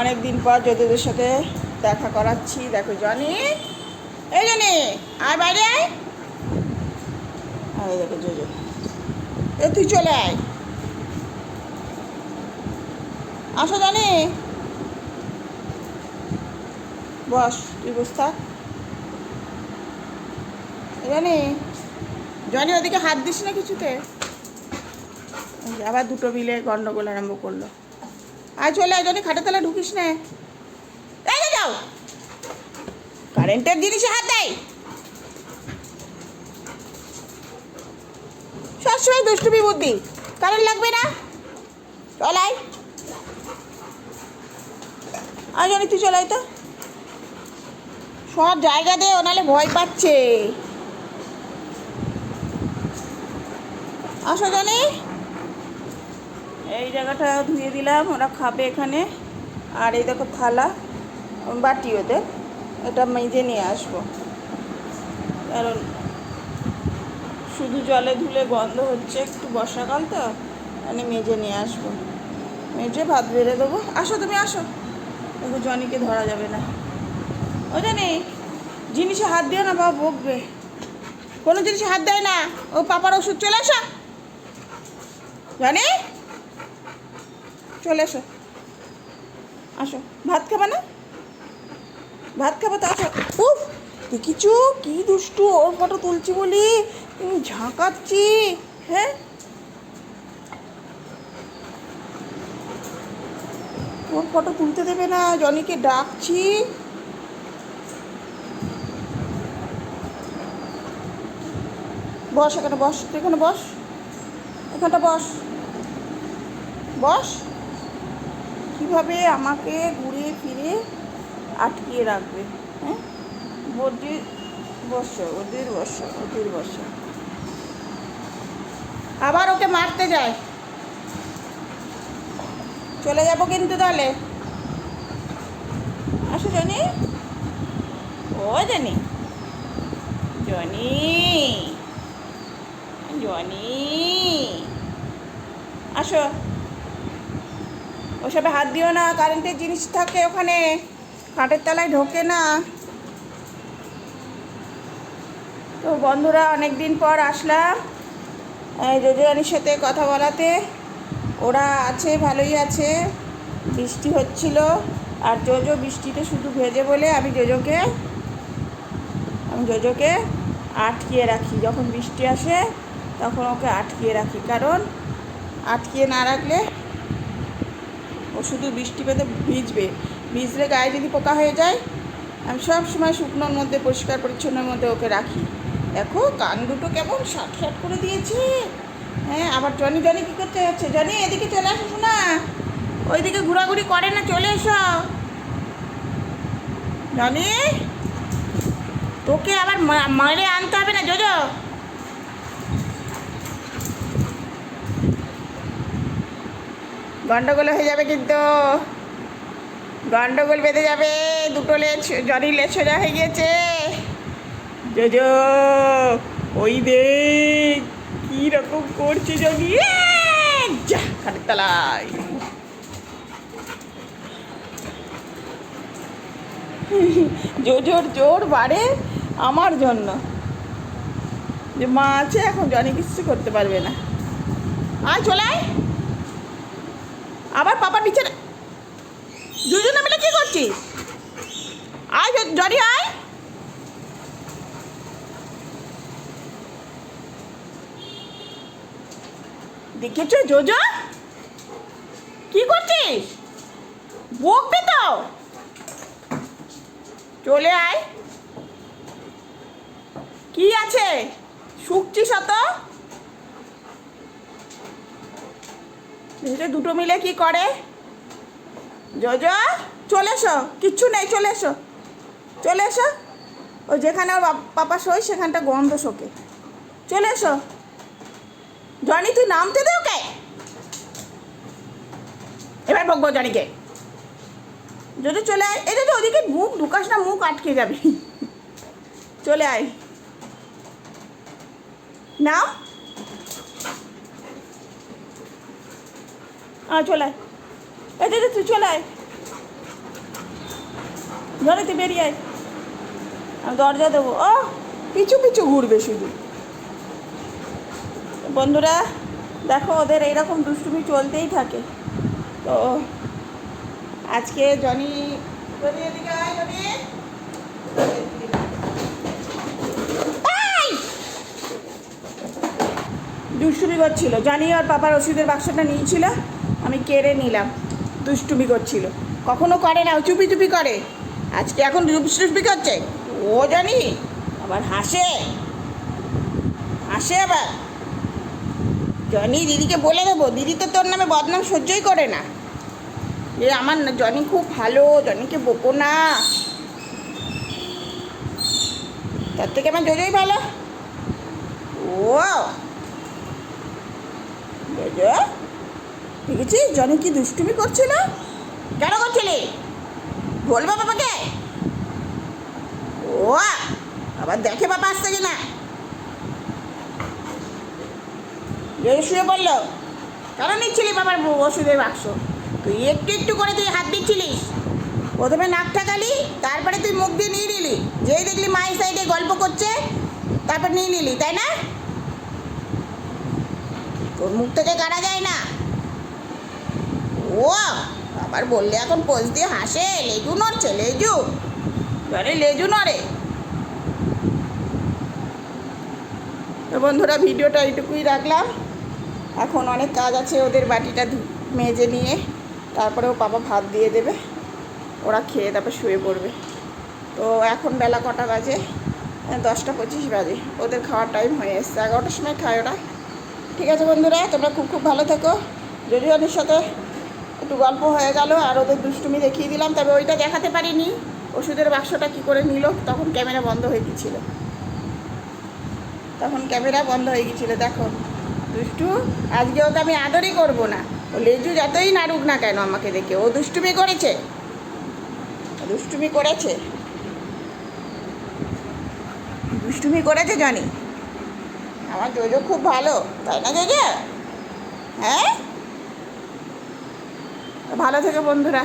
অনেক দিন পর যদুদের সাথে দেখা করাচ্ছি। দেখো, জনি। এই জনি, আয় বাইরে আয়। আয় দেখো জোজো এ, তুই চলে আয়। আসো, জানি। বস, তুই বস, থাক। জানি, জনি, ওদিকে হাত দিস না কিছুতে? আবার দুটো মিলে গন্ডগোল আরম্ভ করল। আয় চলে আয়, জনি খাটে তলা ঢুকিস না। এই যাও। কারেন্টের জিনিসে হাত দেয়। সবসময় দুষ্টুমি বুদ্ধি। কারেন্ট লাগবে না। চল আয়। আয় জনি, তুই চলে আয় তো। সব জায়গা দে, ও নাহলে ভয় পাচ্ছে। আসো জানি। এই জায়গাটা ধুয়ে দিলাম, ওরা খাবে এখানে। আর এই দেখো থালা বাটি ওদের এটা মেজে নিয়ে আসব। কারণ শুধু জলে ধুলে গন্ধ হচ্ছে একটু বর্ষাকাল তো মানে মেজে নিয়ে আসব। মেজে ভাত বেড়ে দেবো। আসো তুমি, আসো। দেখো জনিকে ধরা যাবে না। ও জানি, জিনিসে হাত দিও না, বাবা বকবে। কোনো জিনিসে হাত দেয় না। ও পাপার ওষুধ, চলে আসো। জানি? চলে এসো। আসো। ভাত খাবে না? ভাত খাবে তো আসো। উফ, দেখিছো কি দুষ্টু ওর ফটো তুলছি বলি? তুমি ঝাঁকাচ্ছি। হ্যাঁ? ওর ফটো তুলতে দেবে না, জনিকে ডাকছি। বস এখানে বস এখানে বস। এখানটা বস। বস। কীভাবে আমাকে ঘুরে ফিরে আটকিয়ে রাখবে হ্যাঁ? বদ্রির বস ওদের বস ওদের বস আবার ওকে মারতে যায়। চলে যাব কিন্তু তাহলে। আসো জনি। ও জনি। জনি। জনি। আসো। ওসবে হাত দিও না কারেন্টের জিনিস থাকে ওখানে। খাটের তলায় ঢোকে না। তো বন্ধুরা অনেক দিন পর আসলাম। যোজরানির সাথে কথা বলাতে। ওরা আছে, ভালোই আছে। বৃষ্টি হচ্ছিল। আর জোজো বৃষ্টিতে শুধু ভেজে বলে আমি জোজোকে আমি জোজোকে আটকিয়ে রাখি। যখন বৃষ্টি আসে, তখন ওকে আটকিয়ে রাখি। কারণ, আটকিয়ে না রাখলে ও শুধু বৃষ্টি পেতে ভিজবে। ভিজলে গায়ে যদি পোকা হয়ে যায়, আমি সব সময় শুকনোর মধ্যে, পরিষ্কার পরিচ্ছন্নের মধ্যে ওকে রাখি। দেখো, কান দুটো কেমন শাট শাট করে দিয়েছে। হ্যাঁ আবার জনি জনি কী করতে যাচ্ছে? জনি, এদিকে চলে আসো শোনা ওইদিকে ঘোরাঘুরি করে না, চলে এসো। জনি, তোকে আবার মারে আনতে হবে না, জোজো। গন্ডগোল হয়ে যাবে কিন্তু। গন্ডগোল বেঁধে যাবে। দুটো লেজ জনি লেজ সোজা হয়ে গিয়েছে। জোজো, ওই দেখ, কি রকম করছে জনি যা, খাটের তলায়। জোজোর জোর বাড়ে আমার জন্য। যে মা আছে এখন, জনি কিচ্ছু করতে পারবে না। আয়, চলে আয়। আবার পাপার পিছনে দুজনে মিলে কি করছিস? আয় জ- জনি, আয়। দেখেছ জোজো? কি করছিস? বকবে তো। চলে আয়। কি আছে? শুকছিস অত? দেখেছ দুটো মিলে কি করে? জজ চলে এসো, কিচ্ছু নেই, চলে এসো চলে এসো। ও যেখানে ওর পাপা শোয়, সেখানটা গন্ধ শোকে। চলে এসো। জনি, তুই নামতে দে ওকে। এবার বকবো জনিকে। যদি চলে আয়। এটা তো ওদিকে মুখ ঢুকাস না, মুখ আটকে যাবে। চলে আয়। নাও। চলে আয়। এই দে তুই চলে আয়। জনি তুই বেরিয়ে আয়। আমি দরজা দেবো। ও পিছু পিছু ঘুরবে শুধু। বন্ধুরা, দেখো, ওদের এইরকম দুষ্টুমি চলতেই থাকে। তো, আজকে জনি! দুষ্টুমি করছিল। জানি আর পাপার ওষুধের বাক্সটা নিয়েছিল। আমি কেড়ে নিলাম। দুষ্টুমি করছিল। কখনো করে না, ও চুপি চুপি করে। আজকে এখন দুষ্টুমি করছে। ও জানি, আবার হাসে। হাসে আবার। জনি দিদিকে বলে দেবো, দিদি তো তোর নামে বদনাম সহ্যই করে না। যে আমার জনি খুব ভালো, জনিকে বকো না। তার থেকে আমার জজই ভালো। ও। জজো? দেখেছিস জনি কি দুষ্টুমি করছিল কেন করছিলি? বলব বাবাকে? ও, আবার দেখে বাবা আসছে কি না জয় শুয়ে পড়ল, কেন নিচ্ছিলি বাবার ওষুধের বাক্স? তুই একটু একটু করে তুই হাত দিচ্ছিলিস। প্রথমে নাক ঠাকালি, তারপরে তুই মুখ দিয়ে নিয়ে নিলি। যেই দেখলি মায়ের সাইডে গল্প করছে, তারপর নিয়ে নিলি, তাই না? তোর মুখ থেকে কাটা যায় না। ও আবার বললে এখন পোজ দিয়ে হাসে, লেজু নড়ছে, লেজু। আরে লেজু নড়ে। তো বন্ধুরা, ভিডিওটা এইটুকুই রাখলাম। এখন অনেক কাজ আছে ওদের বাটিটা মেজে নিয়ে। তারপরে ও পাপা ভাত দিয়ে দেবে। ওরা খেয়ে তারপর শুয়ে পড়বে। তো এখন বেলা কটা বাজে? দশটা পঁচিশ বাজে। ওদের খাওয়ার টাইম হয়ে এসছে। এগারোটার সময় খায় ওরা। ঠিক আছে বন্ধুরা, তোমরা খুব খুব ভালো থেকো। জজুয়ানির সাথে একটু গল্প হয়ে গেল আর ওদের দুষ্টুমি দেখিয়ে দিলাম, তবে ওইটা দেখাতে পারিনি। ওষুধের বাক্সটা কী করে নিল, তখন ক্যামেরা বন্ধ হয়ে গিয়েছিল। তখন ক্যামেরা বন্ধ হয়ে গিয়েছিল, দেখো, দুষ্টু, আজকে ওকে আমি আদরই করব না। ও লেজু যতই নাড়ুক না কেন আমাকে দেখে, ও দুষ্টুমি করেছে। দুষ্টুমি করেছে। দুষ্টুমি করেছে জানি। আমার জোজো খুব ভালো, তাই না জোজো? হ্যাঁ? ভালো থেকো বন্ধুরা।